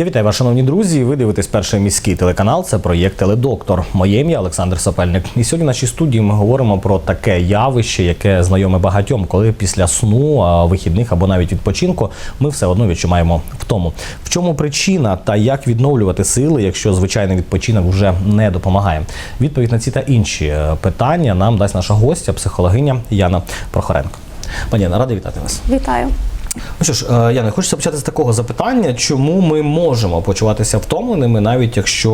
Я вітаю вас, шановні друзі. Ви дивитесь перший міський телеканал. Це проєкт Теледоктор. Моє ім'я Олександр Сапельник. І сьогодні в нашій студії ми говоримо про таке явище, яке знайоме багатьом, коли після сну, вихідних або навіть відпочинку ми все одно відчуваємо втому. В чому причина та як відновлювати сили, якщо звичайний відпочинок вже не допомагає? Відповідь на ці та інші е, питання нам дасть наша гостя, психологиня Яна Прохоренко. Пані Яна, радий вітати вас. Вітаю. Ну що ж, е, Яна, хочеться почати з такого запитання, чому ми можемо почуватися втомленими, навіть якщо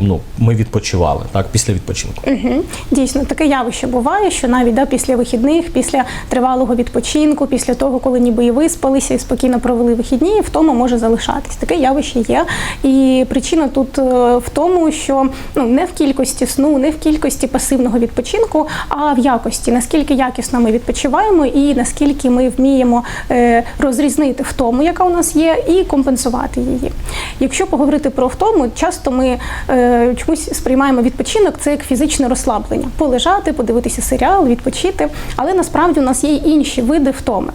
е, ну, ми відпочивали так, після відпочинку. Угу. Дійсно, таке явище буває, що навіть да, після вихідних, після тривалого відпочинку, після того, коли ніби і виспалися і спокійно провели вихідні, втома може залишатись. Таке явище є. І причина тут е, в тому, що ну не в кількості сну, не в кількості пасивного відпочинку, а в якості, наскільки якісно ми відпочиваємо, і наскільки ми вміємо розрізнити втому, яка у нас є, і компенсувати її. Якщо поговорити про втому, часто ми е, чомусь сприймаємо відпочинок це як фізичне розслаблення, полежати, подивитися серіал, відпочити. Але насправді у нас є інші види втоми.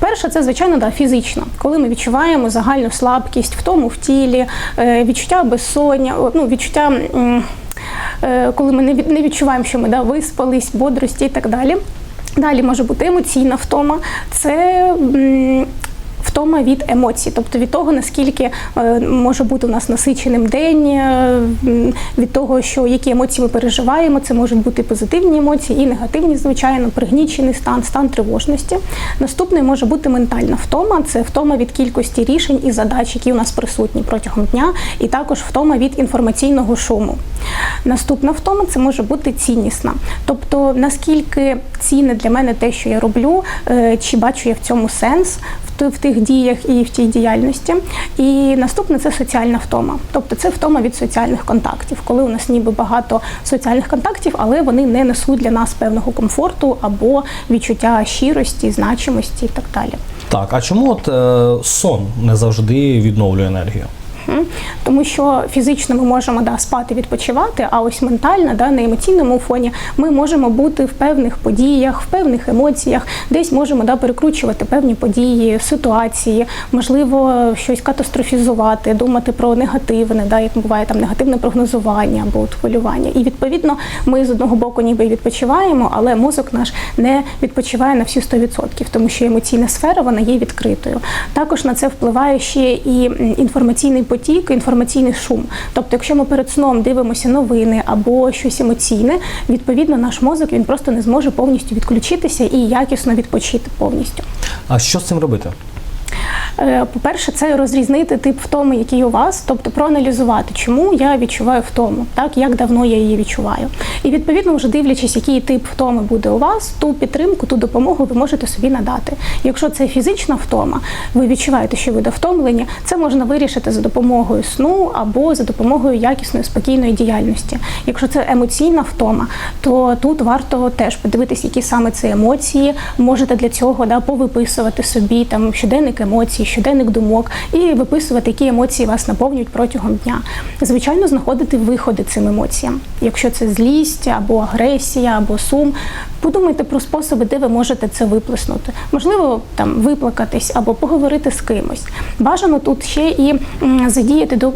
Перше, це звичайно да, фізично, коли ми відчуваємо загальну слабкість, втому в тілі, е, відчуття безсоння, ну, відчуття. е, Коли ми не відчуваємо, що ми да, виспались, бодрості і так далі. Далі може бути емоційна втома. Це втома від емоцій, тобто від того, наскільки е, може бути у нас насиченим день, е, від того, що які емоції ми переживаємо. Це можуть бути позитивні емоції і негативні, звичайно, пригнічений стан, стан тривожності. Наступний може бути ментальна втома. Це втома від кількості рішень і задач, які у нас присутні протягом дня, і також втома від інформаційного шуму. Наступна втома це може бути ціннісна. Тобто, наскільки цінне для мене те, що я роблю, е, чи бачу я в цьому сенс в тих діях і в тій діяльності. І наступне це соціальна втома. Тобто це втома від соціальних контактів, коли у нас ніби багато соціальних контактів, але вони не несуть для нас певного комфорту або відчуття щирості, значимості і так далі. Так, а чому от е, сон не завжди відновлює енергію? Тому що фізично ми можемо да, спати, відпочивати, а ось ментально, да, на емоційному фоні ми можемо бути в певних подіях, в певних емоціях, десь можемо да, перекручувати певні події, ситуації, можливо, щось катастрофізувати, думати про негативне, да, як буває там негативне прогнозування або хвилювання. І відповідно ми з одного боку ніби відпочиваємо, але мозок наш не відпочиває на всі 100%, тому що емоційна сфера вона є відкритою. Також на це впливає ще і інформаційний потік, інформаційний шум. Тобто, якщо ми перед сном дивимося новини або щось емоційне, відповідно наш мозок він просто не зможе повністю відключитися і якісно відпочити повністю. А що з цим робити? Е, По-перше, це розрізнити тип втоми, який у вас, тобто проаналізувати, чому я відчуваю втому, так як давно я її відчуваю. І відповідно, вже дивлячись, який тип втоми буде у вас, ту підтримку, ту допомогу ви можете собі надати. Якщо це фізична втома, ви відчуваєте, що ви довтомлені, це можна вирішити за допомогою сну або за допомогою якісної спокійної діяльності. Якщо це емоційна втома, то тут варто теж подивитись, які саме це емоції. Можете для цього да, повиписувати собі там щоденник емоцій, щоденник думок і виписувати, які емоції вас наповнюють протягом дня. Звичайно, знаходити виходи цим емоціям. Якщо це злість або агресія, або сум, подумайте про способи, де ви можете це виплеснути. Можливо, там виплакатись або поговорити з кимось. Бажано тут ще і задіяти до-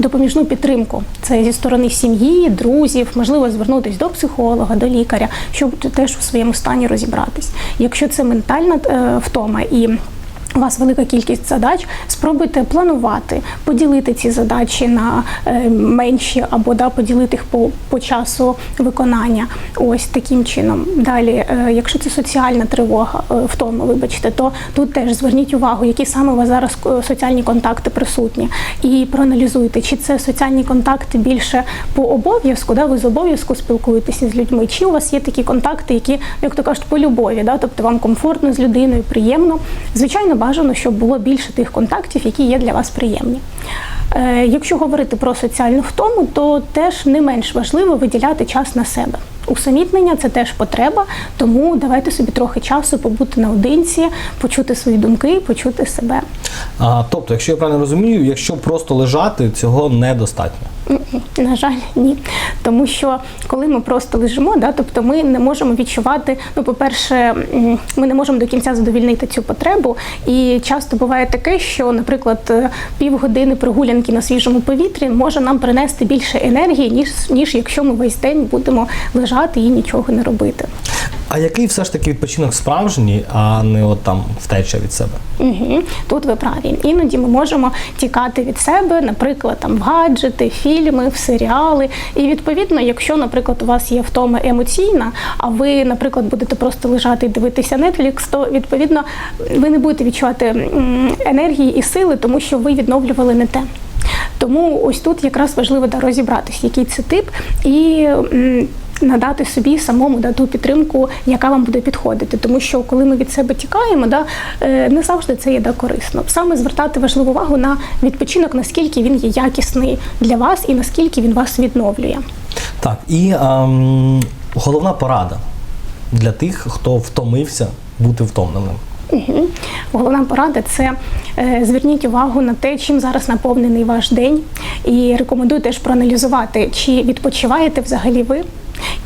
допоміжну підтримку. Це зі сторони сім'ї, друзів, можливо, звернутися до психолога, до лікаря, щоб теж у своєму стані розібратись. Якщо це ментальна е, втома і у вас велика кількість задач, спробуйте планувати, поділити ці задачі на е, менші або да, поділити їх по, по часу виконання. Ось таким чином. Далі, е, якщо це соціальна тривога, е, втома, вибачте, то тут теж зверніть увагу, які саме у вас зараз соціальні контакти присутні, і проаналізуйте, чи це соціальні контакти більше по обов'язку, да, ви з обов'язку спілкуєтеся з людьми, чи у вас є такі контакти, які, як то кажуть, по любові, да, тобто вам комфортно з людиною, приємно. Звичайно, бажано, щоб було більше тих контактів, які є для вас приємні. Е, Якщо говорити про соціальну втому, то теж не менш важливо виділяти час на себе. Усамітнення це теж потреба, тому давайте собі трохи часу побути наодинці, почути свої думки, почути себе. А, тобто, якщо я правильно розумію, якщо просто лежати, цього недостатньо. На жаль, ні. Тому що коли ми просто лежимо, да, тобто ми не можемо відчувати, ну, по-перше, ми не можемо до кінця задовільнити цю потребу. І часто буває таке, що, наприклад, е, півгодини прогулянки на свіжому повітрі може нам принести більше енергії, ніж, ніж якщо ми весь день будемо лежати і нічого не робити. А який все ж таки відпочинок справжній, а не от там втеча від себе? Угу. Тут ви праві. Іноді ми можемо тікати від себе, наприклад, там гаджети, фільми, в серіали. І відповідно, якщо, наприклад, у вас є втома емоційна, а ви, наприклад, будете просто лежати і дивитися Netflix, то відповідно ви не будете відчувати енергії і сили, тому що ви відновлювали не те. Тому ось тут якраз важливо розібратися, який це тип, і надати собі самому да, ту підтримку, яка вам буде підходити. Тому що коли ми від себе тікаємо, да, е, не завжди це є да, корисно. Саме звертати важливу увагу на відпочинок, наскільки він є якісний для вас і наскільки він вас відновлює. Так, і ем, головна порада для тих, хто втомився бути втомленим. Угу. Головна порада це е, зверніть увагу на те, чим зараз наповнений ваш день, і рекомендую теж проаналізувати, чи відпочиваєте взагалі ви.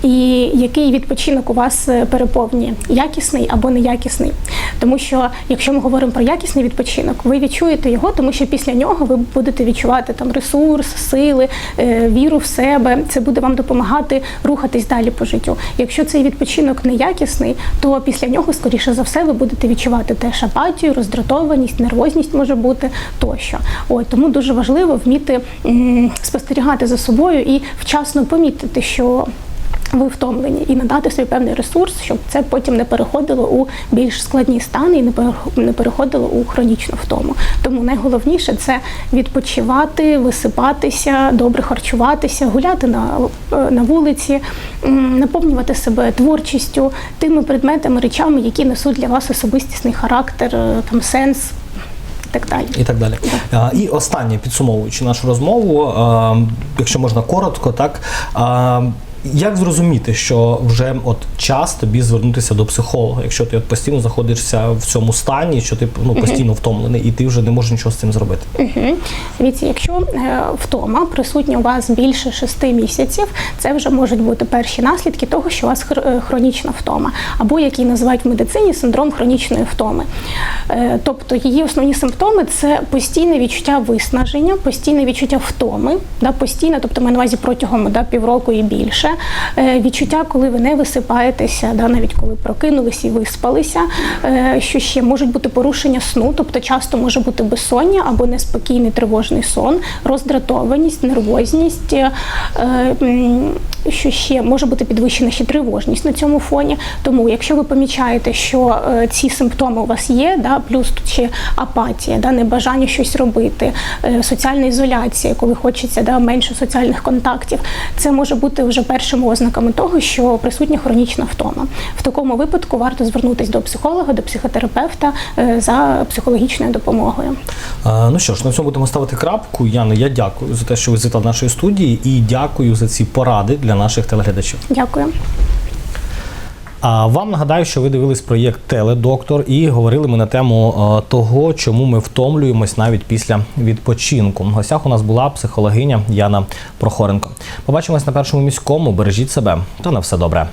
І який відпочинок у вас е, переповнює якісний або неякісний. Тому що якщо ми говоримо про якісний відпочинок, ви відчуєте його, тому що після нього ви будете відчувати там ресурс, сили, е, віру в себе. Це буде вам допомагати рухатись далі по життю. Якщо цей відпочинок неякісний, то після нього, скоріше за все, ви будете відчувати теж апатію, роздратованість, нервозність може бути тощо. От тому дуже важливо вміти спостерігати за собою і вчасно помітити, що ви втомлені і надати собі певний ресурс, щоб це потім не переходило у більш складні стани і не переходило у хронічну втому. Тому найголовніше це відпочивати, висипатися, добре харчуватися, гуляти на, е, на вулиці, наповнювати себе творчістю, тими предметами, речами, які несуть для вас особистісний характер, е, там сенс і так далі. і так далі. А, І останнє підсумовуючи нашу розмову, а, якщо можна коротко, так. А, як зрозуміти, що вже от час тобі звернутися до психолога, якщо ти от постійно знаходишся в цьому стані, що ти ну постійно втомлений, і ти вже не можеш нічого з цим зробити? Угу. Дивіться, якщо е, втома присутня у вас більше шести місяців, це вже можуть бути перші наслідки того, що у вас е, хронічна втома, або який називають в медицині синдром хронічної втоми. Е, Тобто її основні симптоми це постійне відчуття виснаження, постійне відчуття втоми, да, постійне, тобто маю на увазі протягом да, півроку і більше. Е, Відчуття, коли ви не висипаєтеся, да, навіть коли прокинулись і виспалися. Е, Що ще можуть бути порушення сну, тобто часто може бути безсоння або неспокійний тривожний сон, роздратованість, нервозність. е, Що ще може бути підвищена ще тривожність на цьому фоні. Тому, якщо ви помічаєте, що ці симптоми у вас є, да, плюс тут ще апатія, да, небажання щось робити, соціальна ізоляція, коли хочеться да, менше соціальних контактів, це може бути вже першими ознаками того, що присутня хронічна втома. В такому випадку варто звернутися до психолога, до психотерапевта е, за психологічною допомогою. Ну що ж, на цьому будемо ставити крапку. Яна, я дякую за те, що ви звітали нашої студії, і дякую за ці поради для наших телеглядачів. Дякую. А вам нагадаю, що ви дивились проєкт Теледоктор і говорили ми на тему е, того, чому ми втомлюємось навіть після відпочинку. В гостях у нас була психологиня Яна Прохоренко. Побачимось на першому міському. Бережіть себе та на все добре.